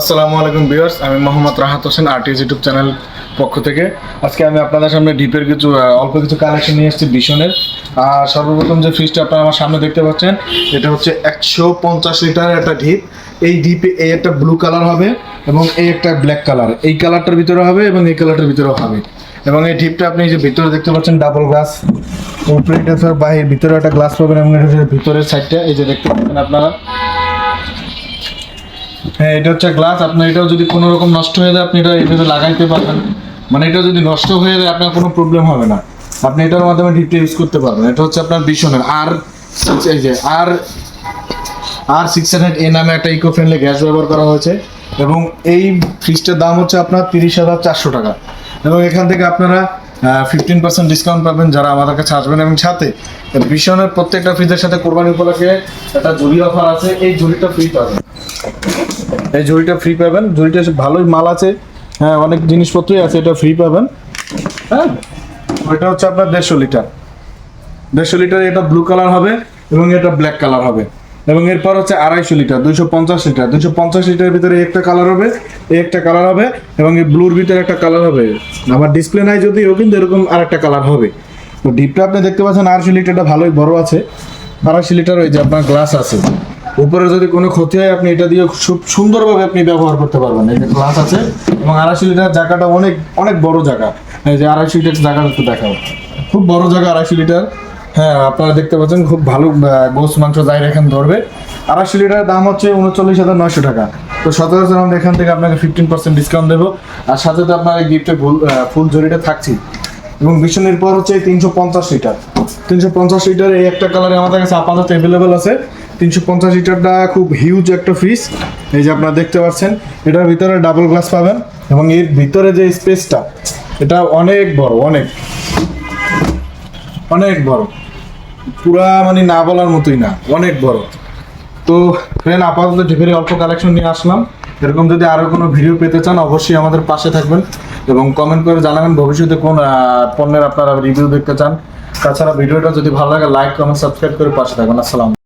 আসসালামু আলাইকুম ভিউয়ার্স, আমি Mohammad Rahat Hossain RTS YouTube channel পক্ষ থেকে। আজকে আমি আপনাদের সামনে ডিপের কিছু অল্প কিছু কালেকশন নিয়ে এসেছি ভীষণের। আর সর্বপ্রথম যে ফ্রিজটা আপনারা আমার সামনে দেখতে পাচ্ছেন, এটা হচ্ছে একশো পঞ্চাশ লিটারের একটা ডিপ এই ডিপে এই একটা ব্লু কালার হবে এবং এই একটা ব্ল্যাক কালার এই কালারটার ভিতরে হবে এবং এই কালারটার ভিতরেও হবে। এবং এই ডিপটা আপনি যে ভিতরে দেখতে পাচ্ছেন ডাবল গ্লাস উপরে এটা বাহির, ভিতরে একটা গ্লাস পাবেন এবং ভিতরের সাইডটা এই যে দেখতে পাচ্ছেন আপনারা। হ্যাঁ এটা হচ্ছে গ্লাস আপনার এটাও যদি কোনো রকম নষ্ট হয়ে যায়, আপনি এটা এটাতে লাগাইতে পারবেন। মানে এটা যদি নষ্ট হয়ে যায়, আপনার কোনো প্রবলেম হবে না। আপনি এটার মাধ্যমে ডিপটা ইউজ করতে পারবেন। এটা হচ্ছে আপনার বিশনের আর এই যে আর আর সিক্স হান্ড্রেড এ নামে একটা ইকো ফ্রেন্ডলি গ্যাস ব্যবহার করা হয়েছে। এবং এই ফ্রিজটার দাম হচ্ছে আপনার তিরিশ হাজার চারশো টাকা। এবং এখান থেকে আপনারা ফিফটিন পার্সেন্ট ডিসকাউন্ট পাবেন যারা আমাদের কাছে আসবেন এবং সাথে ভীষণের প্রত্যেকটা ফ্রিজের সাথে কোরবানি উপলক্ষে একটা জুড়ি অফার আছে, এই জুড়িটা ফ্রি পাবেন। এই ঝুড়িটা ফ্রি পাবেন। ঝুড়িটা ভালোই মাল আছে। হ্যাঁ অনেক জিনিসপত্রই আছে, এটা ফ্রি পাবেন। হ্যাঁ ওইটা হচ্ছে আপনার দেড়শো লিটার। দেড়শো লিটার এটা ব্লু কালার হবে এবং এটা ব্ল্যাক কালার হবে। এবং এরপর হচ্ছে আড়াইশো লিটার, দুইশো পঞ্চাশ লিটার। দুইশো পঞ্চাশ লিটারের ভিতরে একটা কালার হবে একটা কালার হবে, এবং এই ব্লুর ভিতরে একটা কালার হবে। আমার ডিসপ্লে নাই যদিও, কিন্তু এরকম আর একটা কালার হবে। তো ডিপটা আপনি দেখতে পাচ্ছেন, আড়াইশো লিটারটা ভালোই বড় আছে। আড়াইশো লিটার ওই যে আপনার গ্লাস আছে। উপরে যদি কোনো ক্ষতি হয়, আপনি এটা দিয়ে খুব সুন্দরভাবে আপনি ব্যবহার করতে পারবেন। যে গ্লাস আছে, এবং আড়াইশো লিটার জায়গাটা অনেক অনেক বড় জায়গা। এই যে আড়াইশো লিটার জায়গাটা একটু দেখাও। খুব বড় জায়গা আড়াইশো লিটার। হ্যাঁ আপনারা দেখতে পাচ্ছেন খুব ভালো গোস মাংস যাই এখানে ধরবে। আড়াইশো লিটারের দাম হচ্ছে উনচল্লিশ হাজার নয়শো টাকা। তো সচরাচর আমরা এখান থেকে আপনাকে ফিফটিন পার্সেন্ট ডিসকাউন্ট দেবো। আর সাথে তো আপনার গিফটের ফুল ফুল জরিটা থাকছি এবং বিষ্ণুর পর হচ্ছে তিনশো পঞ্চাশ লিটার। তিনশো পঞ্চাশ লিটার এই একটা কালারে আমাদের কাছে আপাতত অ্যাভেলেবেল আছে। তিনশো পঞ্চাশ লিটারটা খুব হিউজ একটা ফ্রিজ এই যে আপনারা দেখতে পাচ্ছেন, এটার ভিতরে ডাবল গ্লাস পাবেন। এবং এর ভিতরে যে স্পেসটা এটা অনেক বড়, অনেক। অনেক বড়। পুরা মানে না বলার মতোই না, অনেক বড়। তো ফ্রেন্ড আপাতত ঢেপের অল্প কালেকশন নিয়ে আসলাম। এরকম যদি আরও কোনো ভিডিও পেতে চান, অবশ্যই আমাদের পাশে থাকবেন এবং কমেন্ট করে জানাবেন ভবিষ্যতে কোন পণ্যের আপনারা রিভিউ দেখতে চান। তাছাড়া ভিডিওটা যদি ভালো লাগে লাইক কমেন্ট সাবস্ক্রাইব করে পাশে থাকবেন। আসসালাম